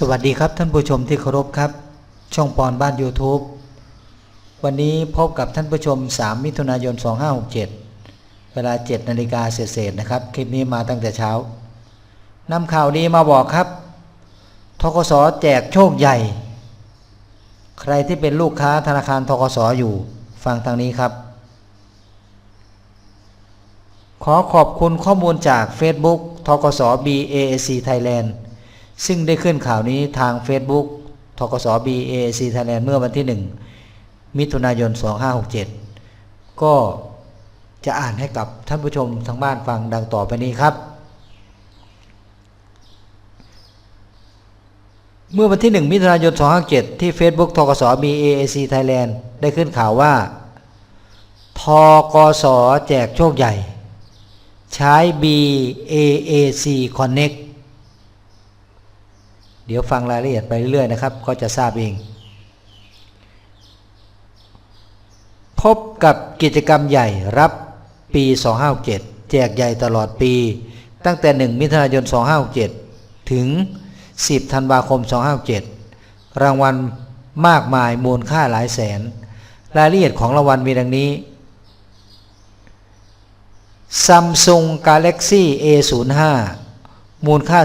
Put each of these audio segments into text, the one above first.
สวัสดีครับท่านผู้ชมที่เคารพครับ ช่องปอนบ้าน YouTube วันนี้พบกับท่านผู้ชม 3 มิถุนายน 2567 เวลา 7 นาฬิกาเศษๆนะครับ คลิปนี้มาตั้งแต่เช้านำข่าวดีมาบอกครับทกสแจกโชคใหญ่ ใครที่เป็นลูกค้าธนาคารทกสอยู่ ฟังทางนี้ครับ ขอขอบคุณข้อมูลจาก Facebook ทกส BAC Thailand ซึ่งได้ขึ้นข่าวนี้ทาง Facebook ทกส BAC Thailand เมื่อวันที่ 1 มิถุนายน 2567 ก็จะอ่านให้กับท่านผู้ชมทางบ้านฟังดังต่อไปนี้ครับ เมื่อวันที่ 1 มิถุนายน 2567ที่ Facebook ทกส BAC Thailand ได้ขึ้นข่าวว่า ทกสแจกโชคใหญ่ ใช้ BAC Connect เดี๋ยวฟังรายละเอียดไปเรื่อยๆนะครับ ก็จะทราบเอง พบกับกิจกรรมใหญ่รับปี 257 แจกใหญ่ตลอดปี ตั้งแต่ 1 มิถุนายน 257 ถึง 10 ธันวาคม 257 รางวัลมากมายมูลค่าหลายแสน รายละเอียดของรางวัลมีดังนี้ Samsung Galaxy A05 มูลค่า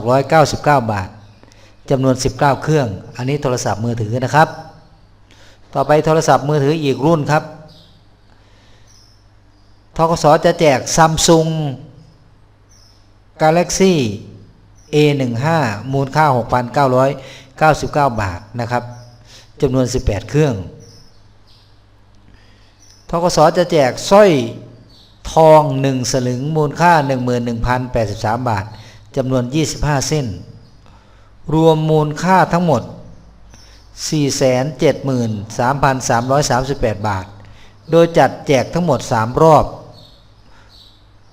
3,699 บาท จำนวน 19 เครื่อง อันนี้โทรศัพท์มือถือนะครับ ต่อไปโทรศัพท์มือถืออีกรุ่นครับทกสจะแจก Samsung Galaxy A15 มูลค่า 6,999 บาทนะครับจำนวน 18 เครื่องทกสจะแจกสร้อยทอง 1 สลึง มูลค่า 11,083 บาทจำนวน 25 เส้น รวมมูลค่าทั้งหมด 473,338 บาท โดยจัดแจกทั้งหมด 3 รอบ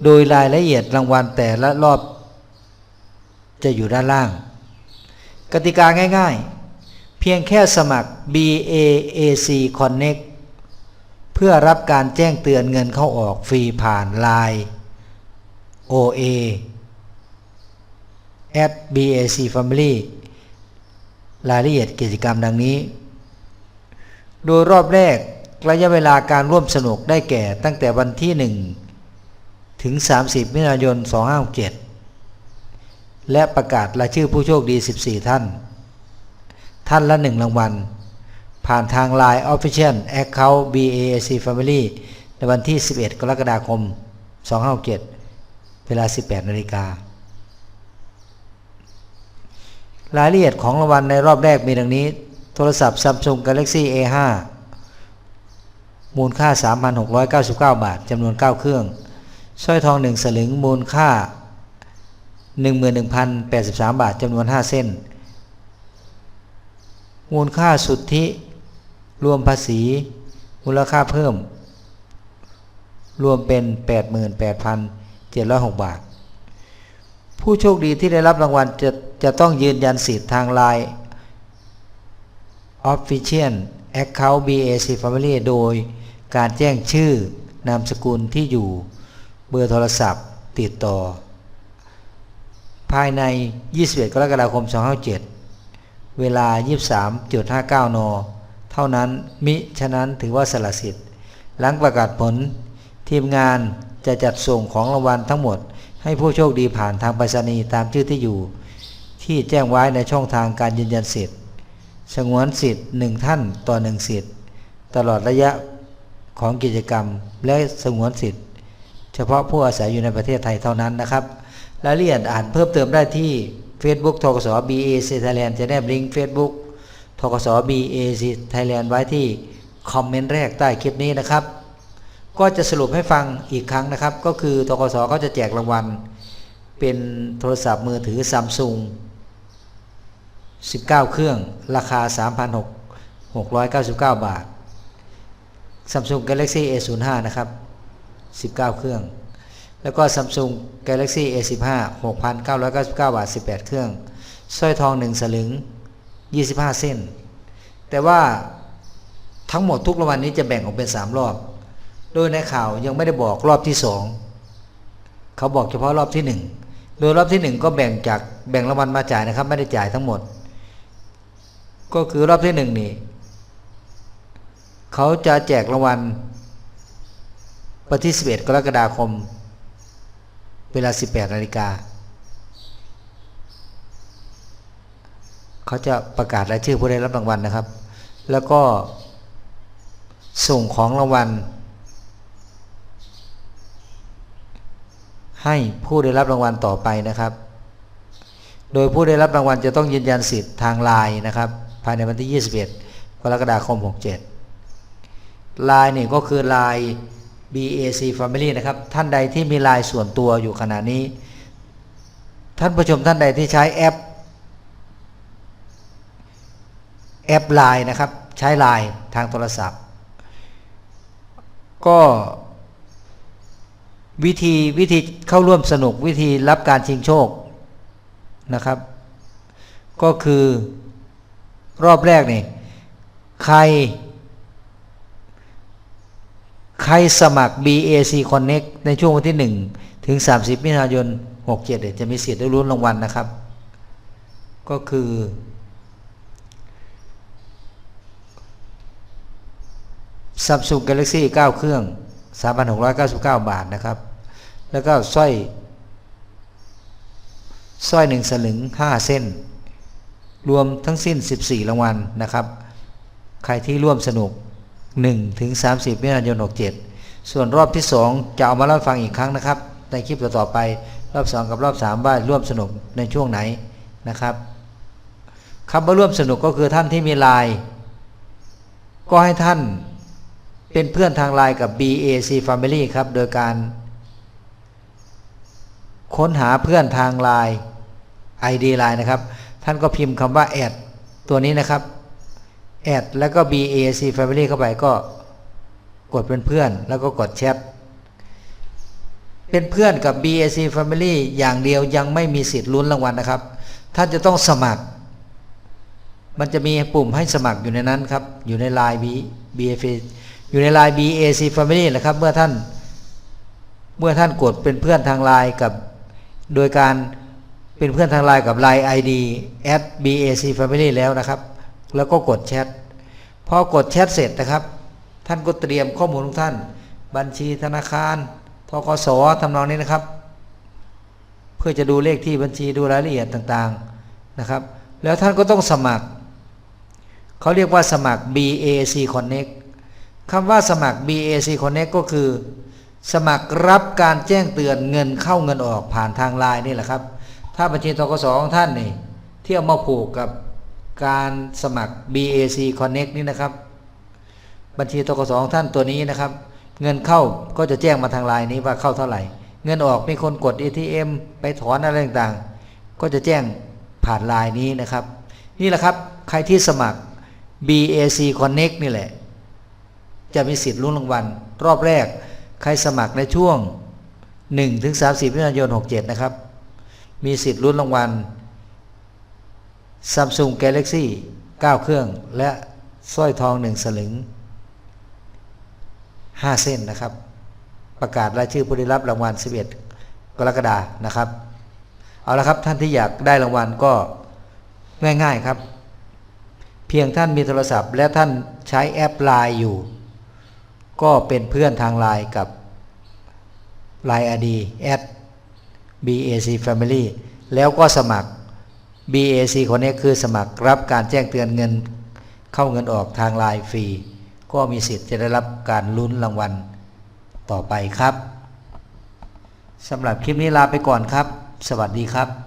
โดยรายละเอียดรางวัลแต่ละรอบ จะอยู่ด้านล่าง กติกาง่ายๆ เพียงแค่สมัคร BAAC Connect เพื่อรับการแจ้งเตือนเงินเข้าออกฟรีผ่าน Line OA at BAC Family รายละเอียดกิจกรรมดังนี้ โดยรอบแรกระยะเวลาการร่วมสนุกได้แก่ตั้งแต่วันที่ 1 ถึง 30 มิถุนายน 2567 และประกาศรายชื่อผู้โชคดี 14 ท่าน ท่านละ 1 รางวัล ผ่านทาง Line Official Account BAC Family ในวันที่ 11 กรกฎาคม 2567 เวลา 18 นาฬิกา รายละเอียดของรางวัลในรอบแรกมีดังนี้ โทรศัพท์ Samsung Galaxy A5 มูลค่า 3,699 บาทจำนวน 9 เครื่องสร้อยทอง 1 สลึงมูลค่า 11,083 บาทจำนวน 5 เส้น มูลค่าสุทธิ รวมภาษี มูลค่าเพิ่ม รวมเป็น 88,706 บาท ผู้โชคดีที่ได้รับรางวัลจะจะต้องยืนยันสิทธิ์ทาง Line Official Account BAC Family โดยการแจ้งชื่อนามสกุลที่อยู่เบอร์โทรศัพท์ติดต่อ ภายใน 21 กรกฎาคม 257 เวลา 23.59 น เท่านั้นมิฉะนั้นถือว่าสละสิทธิ์ หลังประกาศผล ทีมงานจะจัดส่งของรางวัลทั้งหมด ให้ผู้โชคดีผ่านทางไปรษณีย์ตามชื่อที่อยู่ ที่แจ้งไว้ในช่องทางการยืนยันสิทธิ์สงวนสิทธิ์หนึ่งท่านต่อหนึ่งสิทธิ์ตลอดระยะของกิจกรรมและสงวนสิทธิ์ เฉพาะผู้อาศัยอยู่ในประเทศไทยเท่านั้นนะครับรายละเอียดอ่านเพิ่มเติมได้ที่ Facebook ทกส BAC Thailand จะแนบลิงก์ Facebook ทกส BAC Thailand ไว้ที่คอมเมนต์แรกใต้คลิปนี้นะครับ ก็จะสรุปให้ฟังอีกครั้งนะครับ ก็คือทกสก็จะแจกรางวัล เป็นโทรศัพท์มือถือซัมซุง19 เครื่อง ราคา 3,699 บาท Samsung Galaxy A05 นะครับ 19 เครื่อง แล้วก็ Samsung Galaxy A15 6,999 บาท 18 เครื่อง สร้อยทอง 1 สลึง 25 เส้น แต่ว่าทั้งหมดทุกรางวัลนี้จะแบ่งออกเป็น 3 รอบ โดยในข่าวยังไม่ได้บอกรอบที่2เขาบอกเฉพาะรอบที่1โดยรอบที่1ก็แบ่งจากแบ่งรางวัลมาจ่ายนะครับ ไม่ได้จ่ายทั้งหมด ก็คือรอบที่หนึ่งนี่เขาจะแจกรางวัลวันที่ 11 กรกฎาคม เวลา 18นาฬิกาเขาจะประกาศรายชื่อผู้ได้รับรางวัลนะครับ แล้วก็ส่งของรางวัล ให้ผู้ได้รับรางวัลต่อไปนะครับ โดยผู้ได้รับรางวัลจะต้องยืนยันสิทธิ์ทางไลน์นะครับ ภายในวันที่ 21 กรกฎาคม 67ไลน์นี่ก็คือไลน์ BAC Family นะครับ ท่านใดที่มีไลน์ส่วนตัวอยู่ขณะนี้ ท่านผู้ชมท่านใดที่ใช้แอปแอปไลน์นะครับ ใช้ไลน์ทางโทรศัพท์ ก็ วิธีวิธีเข้าร่วมสนุกวิธีรับการชิงโชคนะครับ ก็คือรอบแรกนี่ใคร ใครสมัคร BAC Connect ในช่วงวันที่ 1 ถึง 30 มิถุนายน 67เนี่ยจะมีสิทธิ์ได้ลุ้นรางวัลนะครับ ก็คือ Samsung Galaxy 9 เครื่อง 3,699 บาทนะครับ แล้วก็สร้อยสร้อยหนึ่งสลึง 5 เส้น รวมทั้งสิ้น 14 รางวัลนะครับ ใครที่ร่วมสนุก 1 ถึง 30มิถุนายน 67 ส่วนรอบที่ 2 จะเอามาเล่าฟังอีกครั้งนะครับ ในคลิปต่อๆไปรอบ 2 กับรอบ 3 ว่าร่วมสนุกในช่วงไหนนะครับคำว่าร่วมสนุกก็คือท่านที่มีไลน์ก็ให้ท่าน เป็นเพื่อนทางไลน์กับ BAC Family ครับ โดยการ ค้นหาเพื่อนทางไลน์ ID ไลน์นะครับ ท่านก็พิมพ์คำว่าแอดตัวนี้นะครับแอดแล้วก็ BAC Family เข้าไปก็กดเป็นเพื่อน แล้วก็กดแชทเป็นเพื่อนกับ BAC Family อย่างเดียวยังไม่มีสิทธิ์ลุ้นรางวัลนะครับ ท่านจะต้องสมัคร มันจะมีปุ่มให้สมัครอยู่ในนั้นครับ อยู่ในไลน์ B BAC อยู่ในไลน์ BAC Family แหละครับเมื่อท่าน เมื่อท่านกดเป็นเพื่อนทางไลน์กับ โดยการเป็นเพื่อนทางไลน์กับ Line ID at BAC Family แล้วนะครับ แล้วก็กดแชทพอกดแชทเสร็จนะครับ ท่านก็เตรียมข้อมูลของท่าน บัญชีธนาคารทกสทำนองนี้นะครับ เพื่อจะดูเลขที่บัญชีดูรายละเอียดต่างๆนะครับ แล้วท่านก็ต้องสมัคร เขาเรียกว่าสมัคร BAC Connect คำว่าสมัคร BAC Connect ก็คือ สมัครรับการแจ้งเตือนเงินเข้าเงินออกผ่านทางไลน์นี่แหละครับ ถ้าบัญชีทกสของท่านนี่ที่เอามาผูกกับการสมัคร BAC Connect นี่นะครับ บัญชีทกสของท่านตัวนี้นะครับ เงินเข้าก็จะแจ้งมาทางไลน์นี้ว่าเข้าเท่าไหร่ เงินออกมีคนกด ATM ไปถอนอะไรต่างๆ ก็จะแจ้งผ่านไลน์นี้นะครับ นี่แหละครับใครที่สมัคร BAC Connect นี่แหละ จะมีสิทธิ์ลุ้นรางวัล รอบแรก ใครสมัครในช่วง 1 ถึง 30มิถุนายน 67 นะครับ มีสิทธิ์ลุ้นรางวัล Samsung Galaxy 9 เครื่อง และสร้อยทอง 1 สลึง 5 เส้นนะครับ ประกาศรายชื่อผู้ได้รับรางวัล 11 กรกฎานะครับ เอาละครับท่านที่อยากได้รางวัลก็ง่ายๆครับ เพียงท่านมีโทรศัพท์ และท่านใช้แอปไลน์อยู่ ก็เป็นเพื่อนทางไลน์กับ Line ID at BAC Family แล้วก็สมัคร BAC คนนี้คือสมัครรับการแจ้งเตือนเงินเข้าเงินออกทางไลน์ฟรี ก็มีสิทธิ์จะได้รับการลุ้นรางวัลต่อไปครับสำหรับคลิปนี้ลาไปก่อนครับ สวัสดีครับ